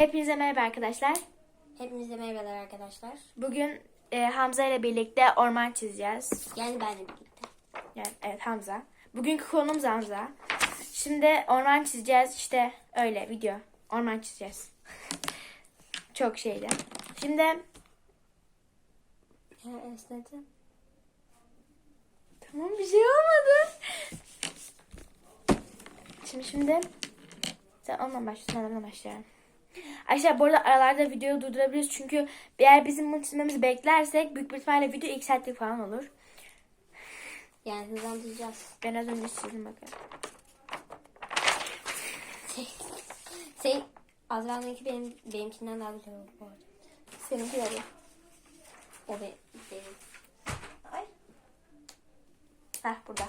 Hepinize merhaba arkadaşlar. Hepinize merhabalar arkadaşlar. Bugün e, Hamza ile birlikte orman çizeceğiz. Yani benle birlikte. Yani evet Hamza. Bugünkü konumuz Hamza. Şimdi orman çizeceğiz işte öyle video. Orman çizeceğiz. Çok şeydi. Şimdi Ya esnedim. tamam bir şey olmadı. Şimdi şimdi sen onunla başla, ben onunla başlayalım. Arkadaşlar bu arada aralarda videoyu durdurabiliriz çünkü eğer bizim bunu çizmemizi beklersek büyük bir ihtimalle video ilk saatlik falan olur. Yani hızlandıracağız. Ben az önce çizdim bakın. Şey, şey Azra'nınki benim, benimkinden daha güzel oldu bu arada. Seninki öyle. O be, benim. Ay. Heh burada.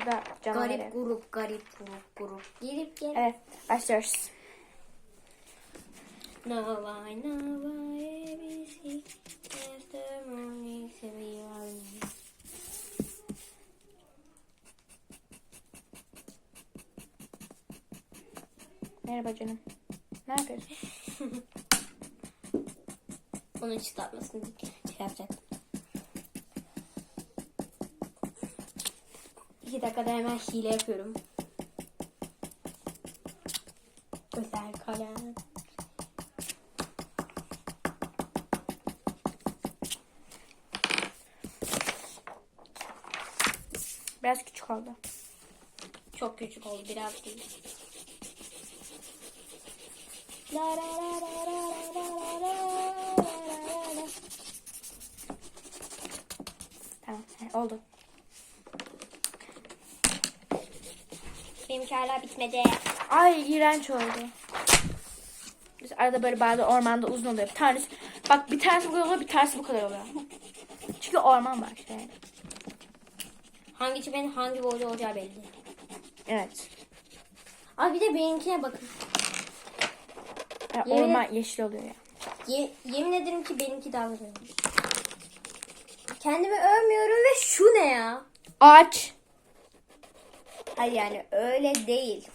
Bu da canavar. Garip grup, garip grup, grup. Gelip gel. Evet başlıyoruz. Navay navay ABC After morning seviyorum. Merhaba canım. Ne yapıyorsun? Onun çıtlatmasını şey yapacaktım. İki dakikada hemen hile yapıyorum. Özel kalem. Biraz küçük oldu. Çok küçük oldu biraz değil. La la la la la la la la la. Tamam oldu. Benimki hala bitmedi. Ay iğrenç oldu. Biz arada böyle bazı ormanda uzun oluyor. Bir tanesi, bak bir tanesi bu kadar oluyor bir tanesi bu kadar oluyor. Çünkü orman var işte. Hangi çipenin hangi boyda olacağı belli. Evet. Abi bir de benimkine bakın. Yani Yemin- orman yeşil oluyor ya. Ye- yemin ederim ki benimki daha güzel olmuş. Kendimi övmüyorum ve şu ne ya? Ağaç. Hayır yani öyle değil.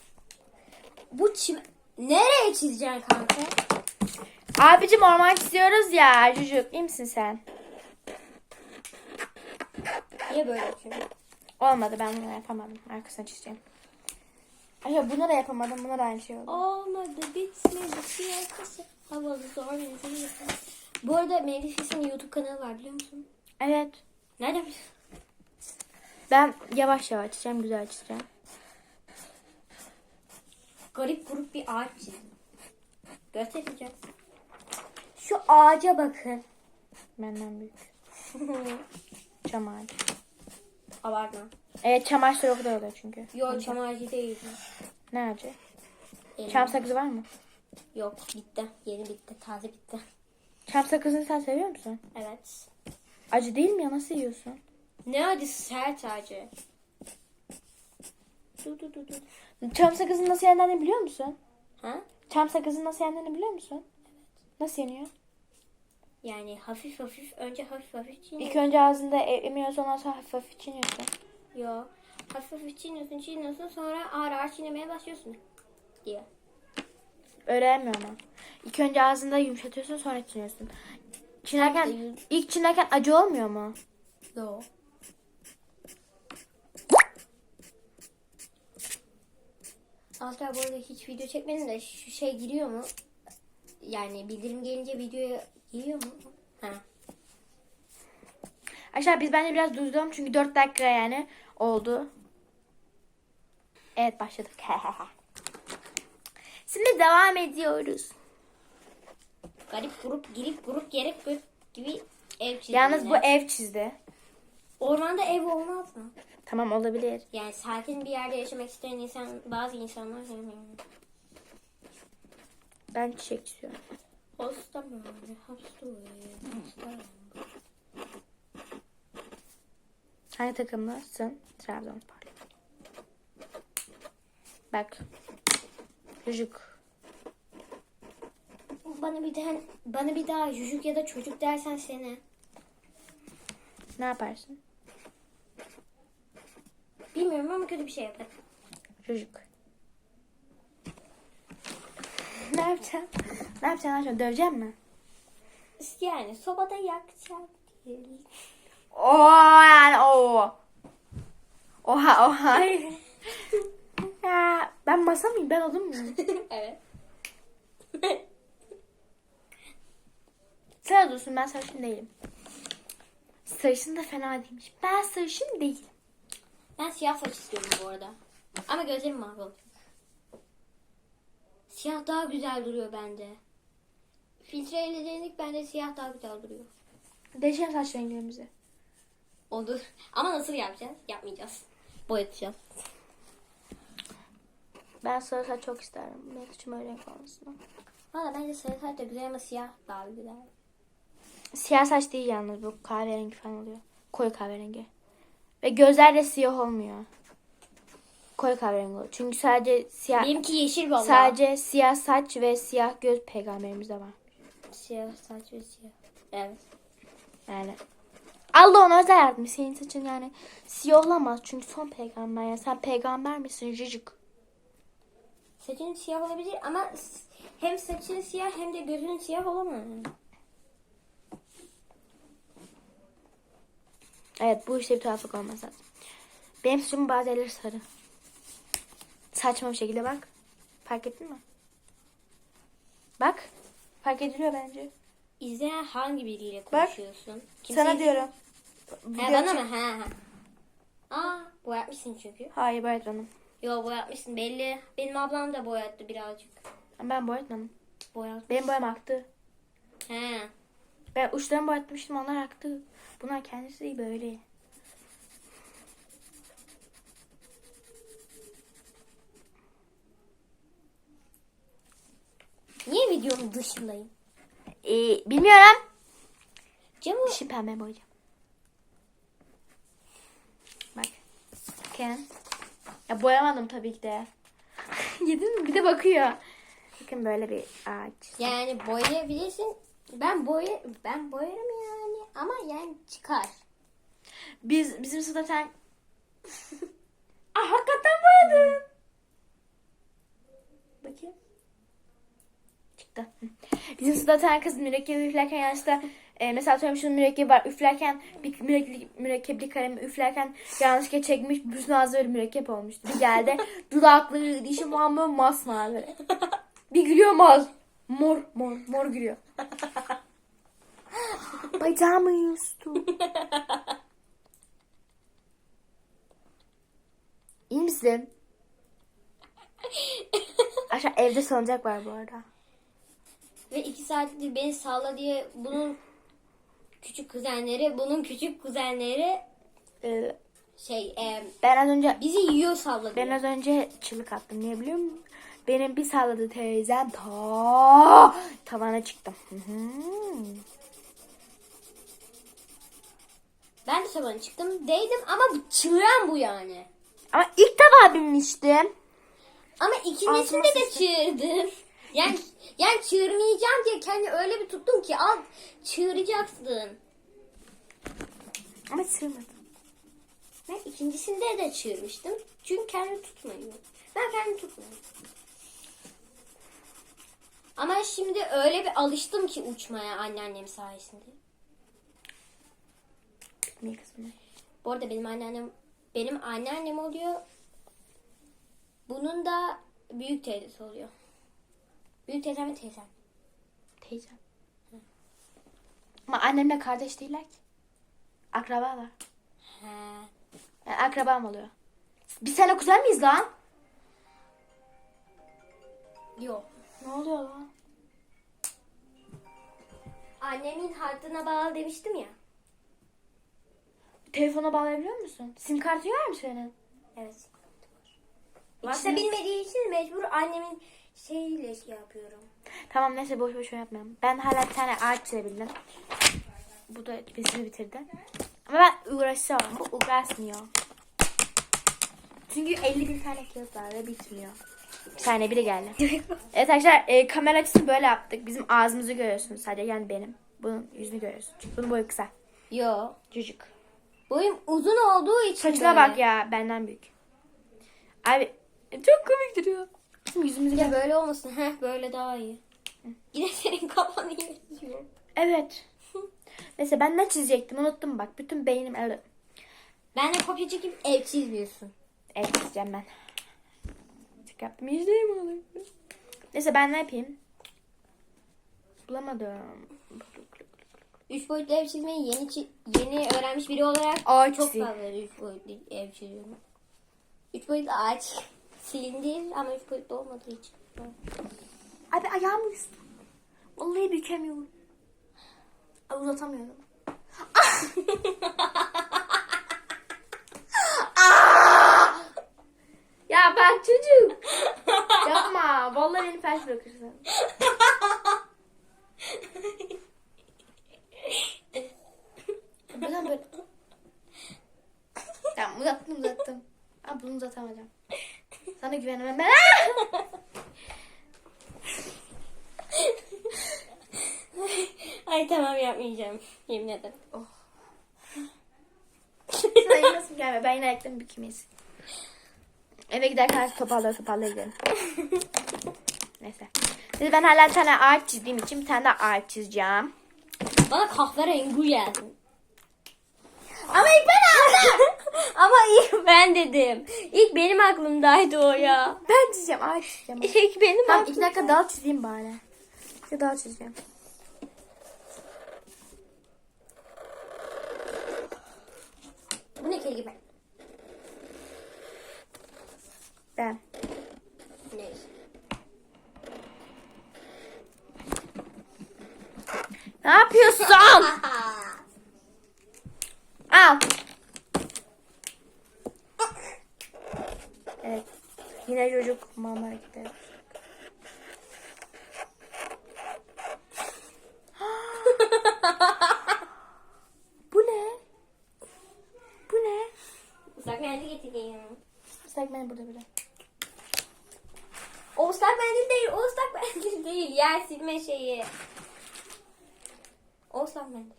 Bu çim... Nereye çizeceksin kanka? Abicim orman çiziyoruz ya. Çocuk iyi misin sen? Niye böyle yapıyorsun? Olmadı ben bunu yapamadım. Arkasına çizeceğim. Ay bunu da yapamadım. Buna da aynı şey oldu. Olmadı bitmedi siyasi havalı zor nefes. Bu arada Melifis'in YouTube kanalı var biliyor musun? Evet. Nerede biliyorsun? Ben yavaş yavaş çizeceğim. Güzel çizeceğim. Garip grup bir ağaç çizdim. Göstereceğim. Şu ağaca bakın. Benden büyük. Çam ağacı. Abartma. Evet çam ağaçları o kadar oluyor çünkü. Yok çam ağacı değil. Ne? Elma. Çam sakızı var mı? Yok bitti. Yeni bitti. Taze bitti. Çam sakızını sen seviyor musun? Evet. Acı değil mi ya? Nasıl yiyorsun? Ne acısı sert acı. Dur dur dur dur. Çam sakızının nasıl yendiğini biliyor musun? Ha? Çam sakızının nasıl yendiğini biliyor musun? Nasıl yeniyor? Yani hafif hafif önce hafif hafif çiğniyorsun. İlk önce ağzında e- emiyorsun ondan sonra hafif hafif çiğniyorsun. Yo. Hafif hafif çiğniyorsun çiğniyorsun sonra ağır ağır çiğnemeye başlıyorsun. Diye. Öğrenmiyor ama. İlk önce ağzında yumuşatıyorsun sonra çiğniyorsun. Çiğnerken, ilk çiğnerken acı olmuyor mu? Yo. Asla bu arada hiç video çekmedim de şu şey giriyor mu? Yani bildirim gelince videoya giriyor mu? Ha. Aşağı biz bence biraz durduralım çünkü 4 dakika yani oldu. Evet başladık. Şimdi devam ediyoruz. Garip grup, girip grup, gerek grup gibi ev çizdim. Yalnız bu ev çizdi. Ormanda ev olmaz mı? Tamam olabilir. Yani sakin bir yerde yaşamak isteyen insan, bazı insanlar sevmiyor. Ben çiçek istiyorum. Hasta mı? Hasta mı? Hasta mı? Hangi takımlısın? Trabzonspor. Bak. Çocuk. Bana bir daha, bana bir daha çocuk ya da çocuk dersen seni. Ne yaparsın? Bilmiyorum ama kötü bir şey yaparım. Çocuk. Ne yapacaksın? Ne yapacaksın? Döveceksin mi? Yani sobada yakacağım diyelim. Oo yani o. Oha oha. ya ben masa mıyım? Ben odun muyum? evet. Sen odunsun ben sarışın değilim. Sarışın da fena değilmiş. Ben sarışın değilim. Ben siyah saç istiyorum bu arada. Ama gözlerim mavi olacak. Siyah daha güzel duruyor bende. Filtreyle denedik bende siyah daha güzel duruyor. Değişelim saç renklerimizi. Olur. Ama nasıl yapacağız? Yapmayacağız. Boyatacağız. Ben sarı saç çok isterim. Benim saçım öyle renk olmasını. Valla bence sarı saç da güzel ama siyah daha güzel. Siyah saç değil yalnız bu kahverengi falan oluyor. Koyu kahverengi. Ve gözler de siyah olmuyor. Koyu kahverengi oluyor. Çünkü sadece siyah Benimki yeşil valla. sadece siyah saç ve siyah göz peygamberimizde var. Siyah saç ve siyah. Evet. Yani Allah ona özel yaratmış. Senin saçın yani siyah olamaz. Çünkü son peygamber. Yani sen peygamber misin cicik? Saçın siyah olabilir ama hem saçın siyah hem de gözün siyah olamaz. Evet bu işte bir tuhaflık olmaz lazım. Benim saçımın bazı yerleri sarı. Saçma bir şekilde bak. Fark ettin mi? Bak. Fark ediliyor bence. İzleyen hangi biriyle konuşuyorsun? Kimse Sana diyorum. He, Video bana mı? He he. Aa boyatmışsın çünkü. Hayır boyatmadım. Yo boyatmışsın belli. Benim ablam da boyattı birazcık. Ben boyatmadım. Boyat. Benim boyam aktı. He. Ben uçlarımı boyatmıştım onlar aktı. Bunlar kendisi böyle. Niye videonun dışındayım? Ee, bilmiyorum. Camı Dişi pembe boyayacağım. Bak. Bakın. Ya boyamadım tabii ki de. Yedin mi? Bir de bakıyor. Bakın böyle bir ağaç. yani boyayabilirsin. Ben boya ben boyarım yani ama yani çıkar. Biz bizim sınıfta sen... ah hakikaten boyadın. Bakayım. Çıktı. Bizim sınıfta sen kız mürekkebi üflerken yanlışlıkla e, mesela atıyorum şunun mürekkebi var üflerken bir mürekkep, mürekkepli kalemi üflerken yanlışlıkla çekmiş bütün ağzı böyle mürekkep olmuştu. Bir geldi dudakları dişi falan böyle masmavi. Bir gülüyor maz. Mor mor mor gülüyor. Bacağımı yustu. İyi misin? Aşağı evde salıncak var bu arada. Ve iki saattir beni salla diye bunun küçük kuzenleri, bunun küçük kuzenleri Ee, şey e, ben az önce bizi yiyor salla diye. ben az önce çığlık attım. Niye biliyor musun? Benim bir salladı teyzem ta tavana çıktım. Hı hı. Ben de sabahın çıktım değdim ama bu çığıran bu yani. Ama ilk defa binmiştim. Ama ikincisinde Altıma de çığırdım. Yani yani çığırmayacağım diye kendi öyle bir tuttum ki al çığıracaksın. Ama sığmadım. Ben ikincisinde de çığırmıştım. Çünkü kendimi tutmuyorum. Ben kendimi tutmuyorum. Ama şimdi öyle bir alıştım ki uçmaya anneannem sayesinde. Niye kızım? Bu arada benim anneannem benim anneannem oluyor. Bunun da büyük teyzesi oluyor. Büyük teyzem ve teyzem. Teyzem. Ama annemle kardeş değiller ki. Akrabalar. He. Yani akrabam oluyor. Biz seninle kuzen miyiz lan? Yok. Ne oluyor lan? Annemin hattına bağlı demiştim ya. Telefona bağlayabiliyor musun? Sim kartı var mı senin? Evet. Varsa İçine- bilmediği için mecbur annemin şeyiyle şey yapıyorum. Tamam neyse boş boş yapmayalım. Ben hala bir tane ağaç çizebildim. Bu da bizi bitirdi. Ama ben uğraşacağım. Bu uğraşmıyor. Çünkü 50 bin tane kağıt var ve bitmiyor. Bir tane biri geldi. evet arkadaşlar e, kamera açısını böyle yaptık. Bizim ağzımızı görüyorsunuz sadece yani benim. Bunun yüzünü görüyorsun. Çünkü bunun boyu kısa. Yo. Çocuk. Boyum uzun olduğu için Saçına böyle. bak ya benden büyük. Abi çok komik duruyor. Bizim yüzümüzü Ya böyle olmasın. Heh böyle daha iyi. Yine senin kafanı yazıyor. Evet. Neyse ben ne çizecektim unuttum bak. Bütün beynim öyle. Ben de kopya çekip ev çizmiyorsun. Evet çizeceğim ben. Tık yaptım. Yüzlerim oluyor. Neyse ben ne yapayım? Bulamadım. Üç boyutlu ev çizmeyi yeni yeni öğrenmiş biri olarak Ağaç çok fazla üç boyutlu ev çiziyorum. Üç boyutlu ağaç silindi ama üç boyutlu olmadığı için. Abi ayağımı üstü. Vallahi bükemiyorum. Ay, uzatamıyorum. ya bak çocuk. Yapma. Vallahi beni felç bırakırsın. Buradan böyle. Tamam uzattım uzattım. Ama bunu uzatamayacağım. Sana güvenemem ben. Ay tamam yapmayacağım. Yemin ederim. Sana inanasım gelme. Ben yine ayaklarımı bükemeyiz. Eve giderken toparlaya toparlaya gidelim. Neyse. Şimdi ben hala bir tane ağaç çizdiğim için bir tane de ağaç çizeceğim. Bana kahverengi geldi. Ama ben aldım. Ama ilk ben dedim. İlk benim aklımdaydı o ya. Ben çizeceğim. Ağaç çizeceğim. İlk benim Tamam aklım. iki dakika daha çizeyim bari. Bir daha çizeceğim. Bu ne kedi gibi? Ben. Neyse. Ne yapıyorsun? Al. Evet. Yine çocuk mama gitti. Bu ne? Bu ne? Islak mendil getireyim. Islak mendil burada burada. O ıslak mendil değil, o ıslak mendil değil. Yer silme şeyi. O ıslak mendil.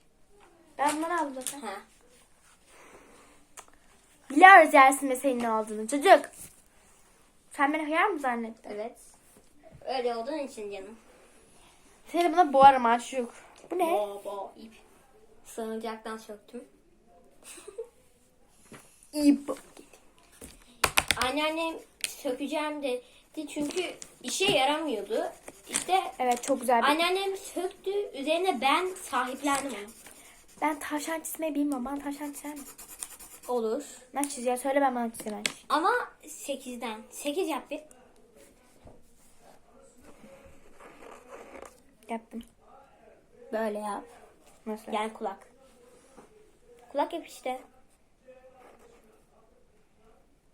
Ben bunları aldım zaten. Ha. Biliyoruz yersin senin ne olduğunu çocuk. Sen beni hıyar mı zannettin? Evet. Öyle olduğun için canım. Seni buna boğarım çocuk. Bu ne? Bo bo ip. Sığınacaktan söktüm. İp. Anneannem sökeceğim dedi çünkü işe yaramıyordu. İşte Evet çok güzel bir... anneannem söktü. Üzerine ben sahiplendim onu. Ben tavşan çizmeyi bilmiyorum. Bana tavşan çizer misin? Olur. Nasıl çiziyor? Söyle ben bana ben. Ama 8'den. 8 yap bir. Yaptım. Böyle yap. Nasıl? Yani kulak. Kulak yap işte.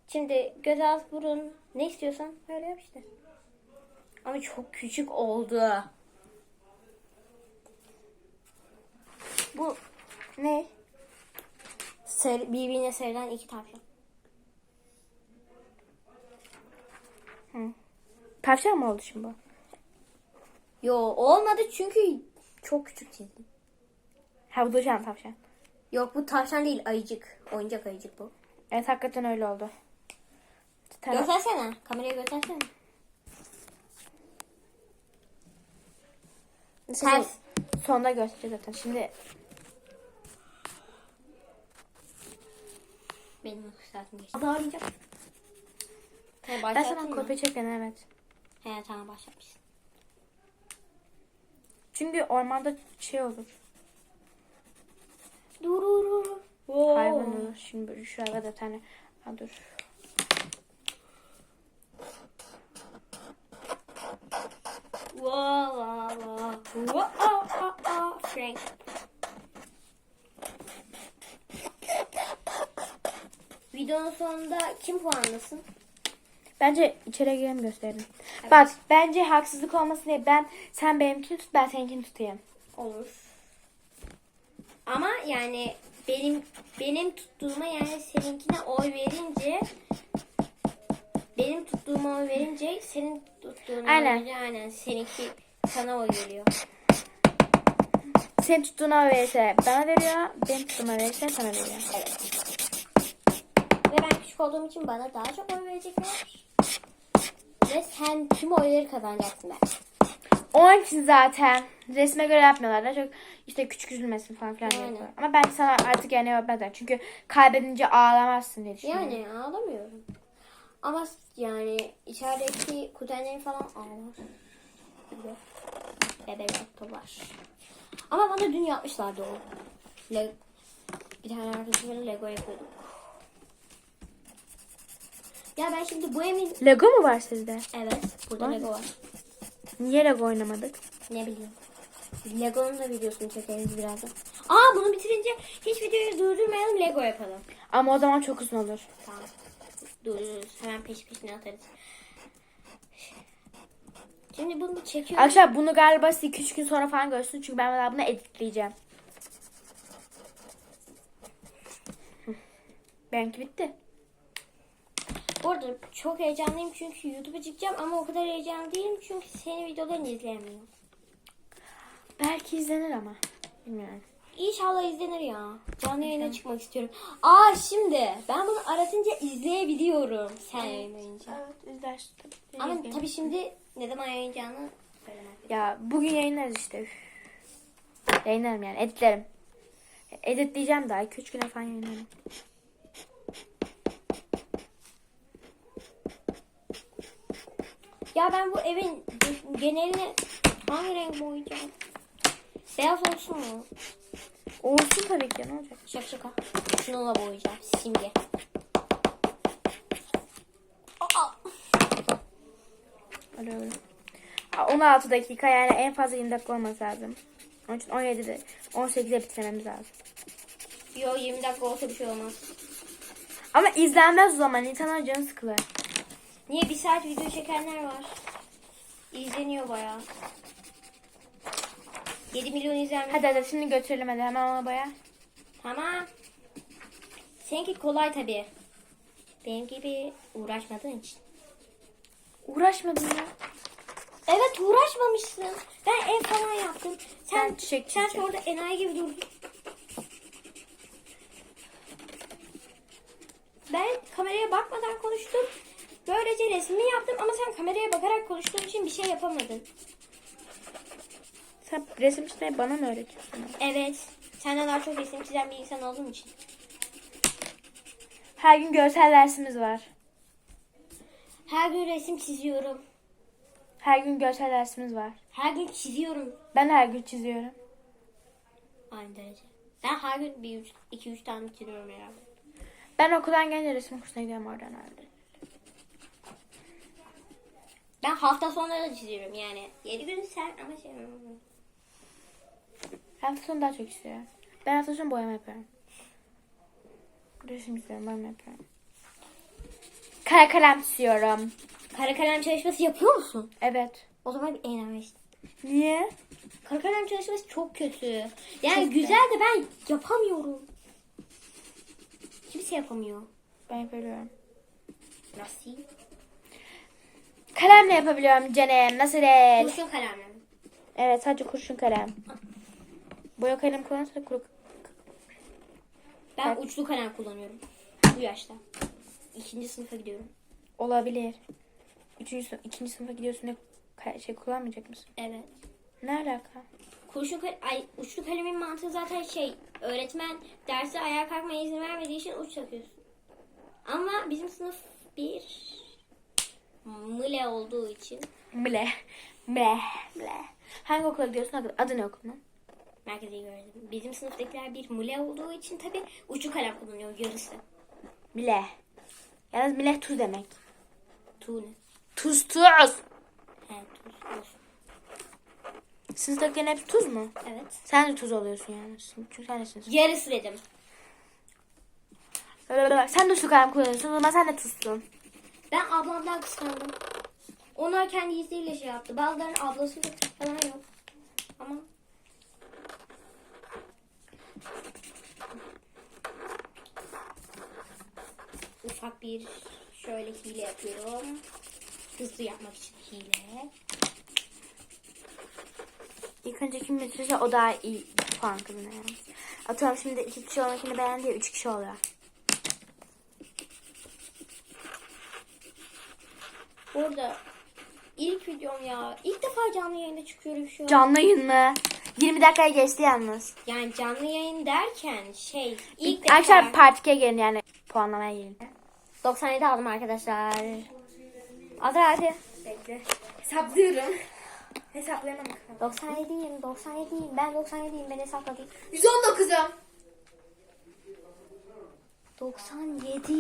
Şimdi göz ağız burun ne istiyorsan öyle yap işte. Ama çok küçük oldu. Bu ne? Ser, birbirine serilen iki tavşan. Tavşan mı oldu şimdi bu? Yo olmadı çünkü çok küçük çizdim. Ha bu da şu an tavşan. Yok bu tavşan değil ayıcık. Oyuncak ayıcık bu. Evet hakikaten öyle oldu. Tamam. Göstersene. Kameraya göstersene. Sen Ters. sonda göstereceğiz zaten. Şimdi Benim uyku saatim geçti. He, ben sana kopya çektim evet. He tamam başlatmışsın. Çünkü ormanda şey olur. Dur dur dur. Hayvan olur. Şimdi şu arada tane. Ha dur. Whoa, whoa, whoa. Whoa, oh, oh, oh. Frank. Videonun sonunda kim puanlasın? Bence içeri girelim gösterelim. Bak bence haksızlık olmasın diye ben sen benimkini tut ben seninkini tutayım. Olur. Ama yani benim benim tuttuğuma yani seninkine oy verince benim tuttuğuma oy verince senin tuttuğuna Aynen. oy verince aynen seninki sana oy veriyor. Senin tuttuğuna verirse bana veriyor. Benim tuttuğuma verirse sana veriyor. Ve ben küçük olduğum için bana daha çok oy verecekler. Ve sen tüm oyları kazanacaksın ben. Onun için zaten resme göre yapmıyorlar da çok işte küçük üzülmesin falan filan Aynen. yapıyorlar. Ama ben sana artık yani yapmadan çünkü kaybedince ağlamazsın diye düşünüyorum. Yani ağlamıyorum. Ama yani içerideki kuzenlerim falan ağlar. Bebek var. Ama bana dün yapmışlardı o. Le bir tane arkadaşımla Lego yapıyorduk. Ya ben şimdi bu evin... Lego mu var sizde? Evet burada Var. Lego var. Niye Lego oynamadık? Ne bileyim. Lego'nun da videosunu çekeriz birazdan. Aa bunu bitirince hiç videoyu durdurmayalım Lego yapalım. Ama o zaman çok uzun olur. Tamam. Durdururuz. Hemen peş peşine atarız. Şimdi bunu çekiyorum. Arkadaşlar bunu galiba 2-3 gün sonra falan görsün çünkü ben daha bunu editleyeceğim. Hı. Benimki bitti. Bu arada çok heyecanlıyım çünkü YouTube'a çıkacağım ama o kadar heyecanlı değilim çünkü senin videolarını izleyemiyorum. Belki izlenir ama. Bilmiyorum. İnşallah izlenir ya. Canlı yayına çıkmak istiyorum. Aa şimdi ben bunu aratınca izleyebiliyorum sen yayınlayınca. Evet izlersin tabii. Ama tabii şimdi ne zaman yayınlayacağını söylemek. Ya bugün yayınlarız işte. Üf. Yayınlarım yani editlerim. Editleyeceğim daha 2-3 güne falan yayınlarım. Ya ben bu evin genelini hangi renk boyayacağım? Beyaz olsun mu? Olsun tabii ki ne olacak? Şaka şaka. Şununla boyayacağım. Simge. Aa! Öyle öyle. Ha, 16 dakika yani en fazla 20 dakika olması lazım. Onun için 17'de 18'de bitirmemiz lazım. Yo 20 dakika olsa bir şey olmaz. Ama izlenmez o zaman insanlar canı sıkılır. Niye bir saat video çekenler var? İzleniyor bayağı. 7 milyon izlenmiş. Hadi hadi şimdi götürelim hadi hemen ona boya. Tamam. Seninki kolay tabii. Benim gibi uğraşmadığın için. Uğraşmadım ya. Evet uğraşmamışsın. Ben ev falan yaptım. Sen Ben çiçek sen çizeceğim. orada enayi gibi durdun. Ben kameraya bakmadan konuştum. Böylece resmimi yaptım ama sen kameraya bakarak konuştuğun için bir şey yapamadın. Sen resim çizmeyi bana mı öğretiyorsun? Evet. Senden daha çok resim çizen bir insan olduğum için. Her gün görsel dersimiz var. Her gün resim çiziyorum. Her gün görsel dersimiz var. Her gün çiziyorum. Ben her gün çiziyorum. Aynı derece. Ben her gün bir üç, iki üç tane çiziyorum herhalde. Ben okuldan gelince resim kursuna gidiyorum oradan öyle. Ben hafta sonları da çiziyorum yani. Yedi gün sen ama şey... Hafta sonu daha çok istiyorum. Ben hafta sonu boyama yapıyorum. Resim çiziyorum, boyama yapıyorum. Kara kalem çiziyorum. Kara kalem çalışması yapıyor musun? Evet. O zaman bir eğlenme işte. Niye? Kara kalem çalışması çok kötü. Yani güzel de ben yapamıyorum. Kimse yapamıyor. Ben yapabiliyorum. Nasıl? Kalemle yapabiliyorum canım. Nasıl değil? Kurşun kalemle? Evet sadece kurşun kalem. Boya kalem kullanırsa kuru... Ben Evet. uçlu kalem kullanıyorum. Bu yaşta. İkinci sınıfa gidiyorum. Olabilir. Üçüncü sınıf, ikinci sınıfa gidiyorsun ne ka- şey kullanmayacak mısın? Evet. Ne alaka? Kurşun kal- ay, uçlu kalemin mantığı zaten şey öğretmen derse ayağa kalkmaya izin vermediği için uç takıyorsun. Ama bizim sınıf bir mıle olduğu için Mle. Mle. Mle. Hangi okula gidiyorsun? Adı, ne okulun? merkeze gördüm. Bizim sınıftakiler bir mıle olduğu için tabi uçlu kalem kullanıyor yarısı. Mle. Yalnız mle tuz demek. Tuğne. Tuz tuz. Evet tuz. tuz. Sınıftakilerin hepsi tuz mu? Evet. Sen de tuz oluyorsun yani. Çünkü sen de sınıf. Yarısı dedim. Sen de su kalem kullanıyorsun o zaman sen de tuzsun. Ben ablamdan kıskandım. Onlar kendi izniyle şey yaptı. Bazılarının ablası yok falan yok. Ama ufak bir şöyle hile yapıyorum. Hızlı yapmak için hile. İlk önce kim bitirirse o daha iyi puan kazanıyor. Atıyorum şimdi iki kişi onunkini beğendi ya üç kişi oluyor. Burada ilk videom ya. İlk defa canlı yayında çıkıyorum şu an. Canlı yayın mı? 20 dakikaya geçti yalnız. yani canlı yayın derken şey ilk defa. Arkadaşlar part 2'ye gelin yani puanlamaya gelin. 97 aldım arkadaşlar. Hadi hadi. Bekle. Hesaplıyorum. Hesaplayamam. 97'yim 97'yim ben 97'yim ben hesapladım. 119'um. 97.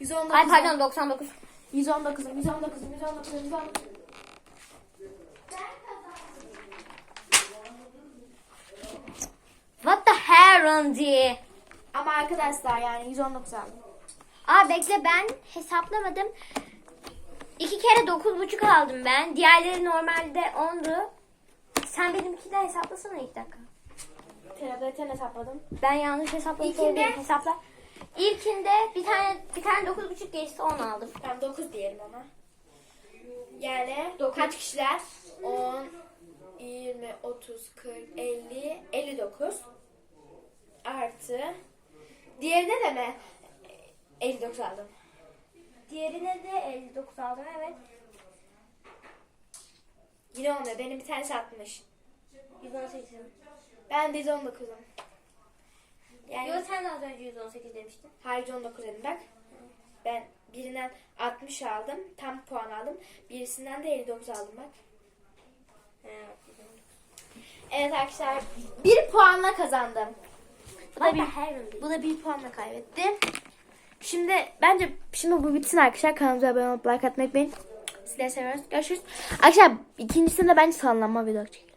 119. Ay pardon 99. 119'um. 119'um. 119'um. 119'um. What the hell Randy? Ama arkadaşlar yani 119 aldım. Aa bekle ben hesaplamadım. İki kere dokuz buçuk aldım ben. Diğerleri normalde 10'du. Sen benimkinden hesaplasana ilk dakika. Terapeuten hesapladım. Ben yanlış hesapladım. İlkinde- İlkinde hesapla. İlkinde bir tane bir tane dokuz buçuk geçti 10 aldım. Tamam 9 diyelim ona. Yani kaç kişiler? 10, 20, 30, 40, 50, 59 artı diğerine de mi 59 aldım? Diğerine de 59 aldım evet. Yine olmuyor. Benim bir tanesi 60. 118. Ben de 119'um. Yani Yo sen de az önce 118 demiştin. Hayır 19 dedim bak. Ben birinden 60 aldım. Tam puan aldım. Birisinden de 59 aldım bak. Evet arkadaşlar bir puanla kazandım. Bu da bir, bu da bir puanla kaybettim. Şimdi bence şimdi bu bitsin arkadaşlar. Kanalımıza abone olup like atmayı unutmayın. Sizleri seviyoruz. Görüşürüz. Arkadaşlar ikincisinde bence sallanma video çekeceğim.